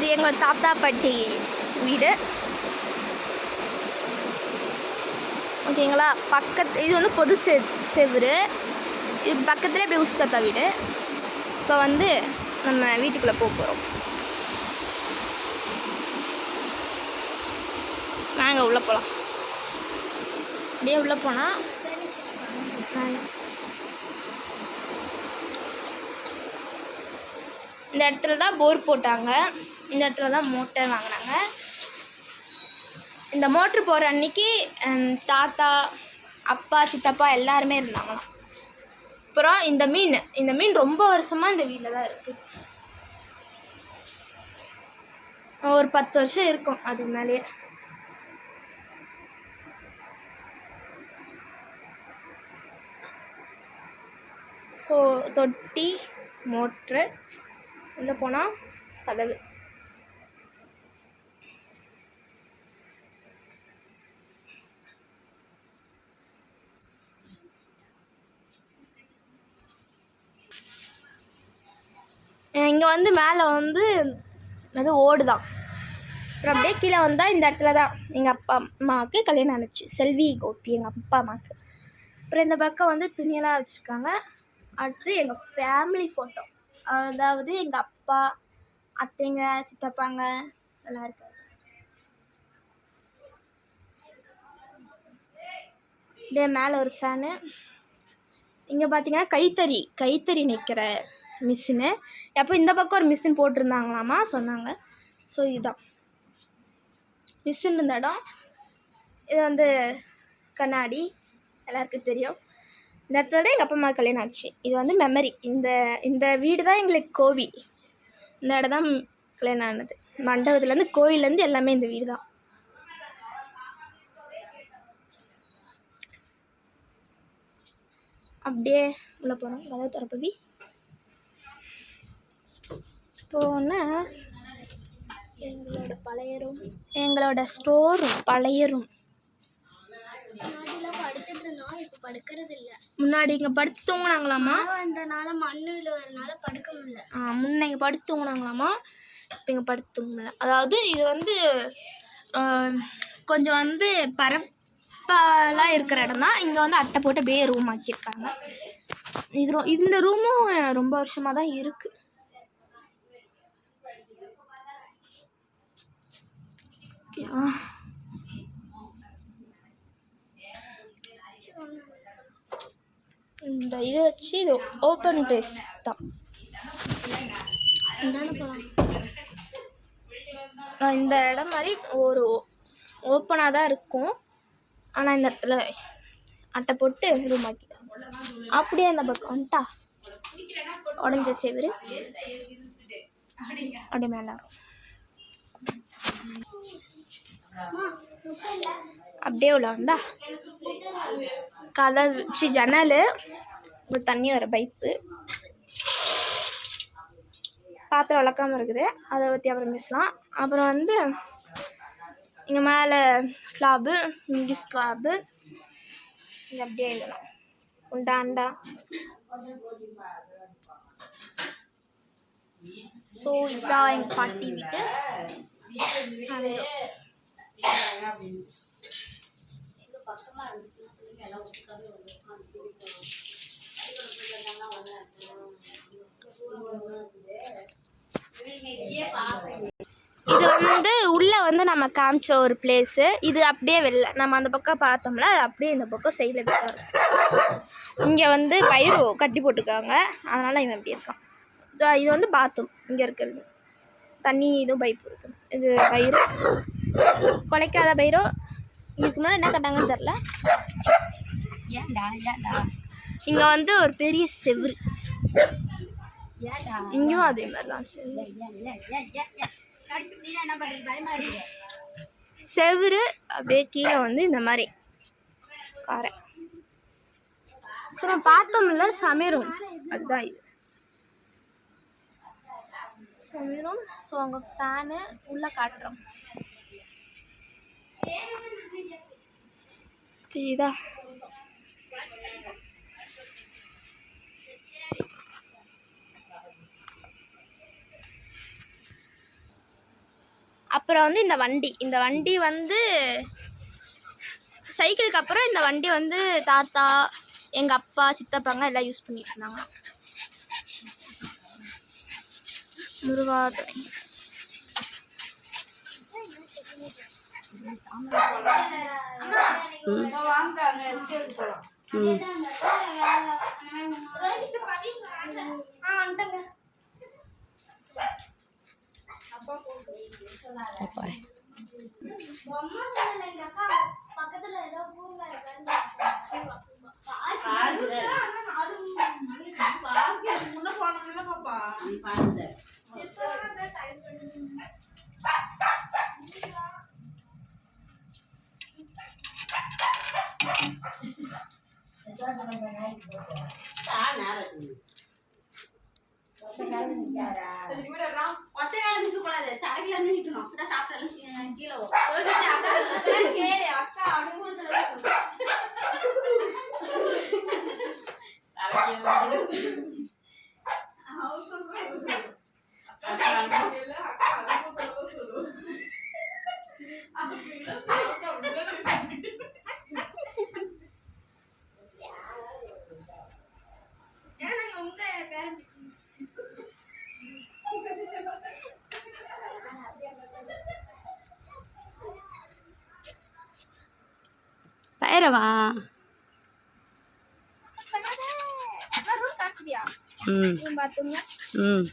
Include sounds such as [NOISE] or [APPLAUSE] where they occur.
இது எங்கள் தாத்தா பாட்டி வீடு. ஓகேங்களா? பக்கத்து இது வந்து பொது செ செவுரு. இது பக்கத்துலேயே இப்படி உசு தாத்தா வீடு. இப்போ வந்து நம்ம வீட்டுக்குள்ளே போக போகிறோம் நாங்கள் உள்ளே போகலாம் அப்படியே உள்ளே போனால் இந்த இடத்துல தான் போர் போட்டாங்க. இந்த இடத்துல தான் மோட்டர் வாங்கினாங்க இந்த மோட்ரு போகிற அன்னைக்கு தாத்தா அப்பா சித்தப்பா எல்லாருமே இருந்தாங்களாம் அப்புறம் இந்த மீன் இந்த மீன் ரொம்ப வருஷமாக இந்த வீட்டில் தான் இருக்குது ஒரு பத்து வருஷம் இருக்கும் அது மேலேயே. ஸோ தொட்டி மோட்ரு உள்ளே போனால் கதவு. இங்கே வந்து மேலே வந்து அது ஓடு தான். அப்புறம் அப்படியே கீழே வந்தால் இந்த இடத்துல தான். எங்கள் அப்பா அம்மாவுக்கு கல்யாணம் ஆனிச்சு. செல்வி கோபி எங்கள் அப்பா அம்மாவுக்கு அப்புறம் இந்த பக்கம் வந்து துணியெல்லாம் வச்சுருக்காங்க. அடுத்து எங்கள் ஃபேமிலி ஃபோட்டோ அதாவது எங்கள் அப்பா அத்தைங்க சித்தப்பாங்க எல்லாம் இருக்காங்க. இதே மேலே ஒரு ஃபேனு இங்கே பார்த்தீங்கன்னா கைத்தறி கைத்தறி நிற்கிற மிஷினு. எப்போ இந்த பக்கம் ஒரு மிஷின் போட்டிருந்தாங்களாமா? சொன்னாங்க. ஸோ இதுதான் மிஷின் இருந்த இடம். இது வந்து கண்ணாடி. எல்லாருக்கும் தெரியும். இந்த இடத்துல தான் எங்கள் அப்பா அம்மா கல்யாணம் ஆச்சு. இது வந்து மெமரி இந்த இந்த வீடு தான் எங்களுக்கு கோவில். இந்த இடம் தான் கல்யாணம் ஆனது. மண்டபத்துலேருந்து கோவிலேருந்து எல்லாமே இந்த வீடு தான். அப்படியே உள்ளே போகிறோம் கதவு திறப்பவி போனால் எங்களோட பழைய ரூம் எங்களோட ஸ்டோர் பழைய ரூம் முன்னாடி இங்கே படுத்து தூங்குனாங்களாமா வந்தனால மண்ணு விழுவறனால படுக்க முடியல. ஆ, முன்ன இங்கே படுத்து தூங்குனாங்களாமா இப்போ இங்கே படுத்து தூங்கல. அதாவது இது வந்து கொஞ்சம் வந்து பரப்பாலாம் இருக்கிற இடம் தான். இங்கே வந்து அட்டை போட்டு அப்படியே ரூம் ஆக்கியிருக்காங்க. இது ரொ- இந்த ரூமும் ரொம்ப வருஷமாக தான் இருக்குது இந்த இதை வச்சு இது ஓப்பன் பேஸ் தான். இந்த இடம் மாதிரி ஒரு ஓப்பனாக தான் இருக்கும். ஆனால் இந்த இடத்துல அட்டை போட்டு ரூம் ஆக்கிட்டாங்க அப்படியே அந்த பக்கம் வந்துட்டா? உடஞ்ச செவரு. அப்படியே மேலே அப்படியே உள்ள வந்தா கதை வச்சு ஜன்னல் ஒரு தண்ணி வர பைப்பு. பாத்திரம் விளக்காமல் இருக்குது. அதை பற்றி அப்புறம் பேசலாம். அப்புறம் வந்து இங்கே மேலே ஸ்லாபு இங்கே ஸ்லாபு. இங்கே அப்படியே எழுதலாம். உண்டாண்டா ஸோ இதான் எங்கள் பாட்டி வீட்டு இது வந்து உள்ளே வந்து நம்ம காமிச்ச ஒரு பிளேஸு இது அப்படியே வெளில நம்ம அந்த பக்கம் பார்த்தோம்ல அது அப்படியே இந்த பக்கம் சைடில் விட்டா இங்கே வந்து பயிரோ கட்டி போட்டிருக்காங்க. அதனால் இவன் இப்படி இருக்கான். இது வந்து பாத்ரூம் இங்கே இருக்கிறது. தண்ணி இதுவும் பைப் இருக்குது இது பயிரோ. குலைக்காத பயிரோ இதுக்கு முன்னாடி என்ன கட்டாங்கன்னு தெரில ஏன்டா ஏன்டா? இங்கே வந்து ஒரு பெரிய செவுரு. இங்கேயும் அதே மாதிரி தான் செவுரு அப்படியே கீழே வந்து இந்த மாதிரி. காரை. ஸோ நம்ம பார்த்தோம்ல சமையரும் அதுதான் இது. சமையரும் ஸோ அங்கே ஃபேனு உள்ளே காட்டுறோம். தெரியுதா அப்புறம் வந்து இந்த வண்டி. இந்த வண்டி வந்து சைக்கிளுக்கு அப்புறம் இந்த வண்டி வந்து தாத்தா எங்கள் அப்பா சித்தப்பாங்க எல்லாம் யூஸ் பண்ணிட்டு இருந்தாங்க. முருகாதுரை பக்கத்துல ஏதோ பூங்கா ஒத்த காலம் [LAUGHS] நிற்க கூடாது தலையில இருந்து நிக்கணும் அப்பதான் சாப்பிட்டாலும் கீழே வரும் கேளு அக்கா அனுபவத்துல ஏன்னா காட்டுறியா ம். ம்.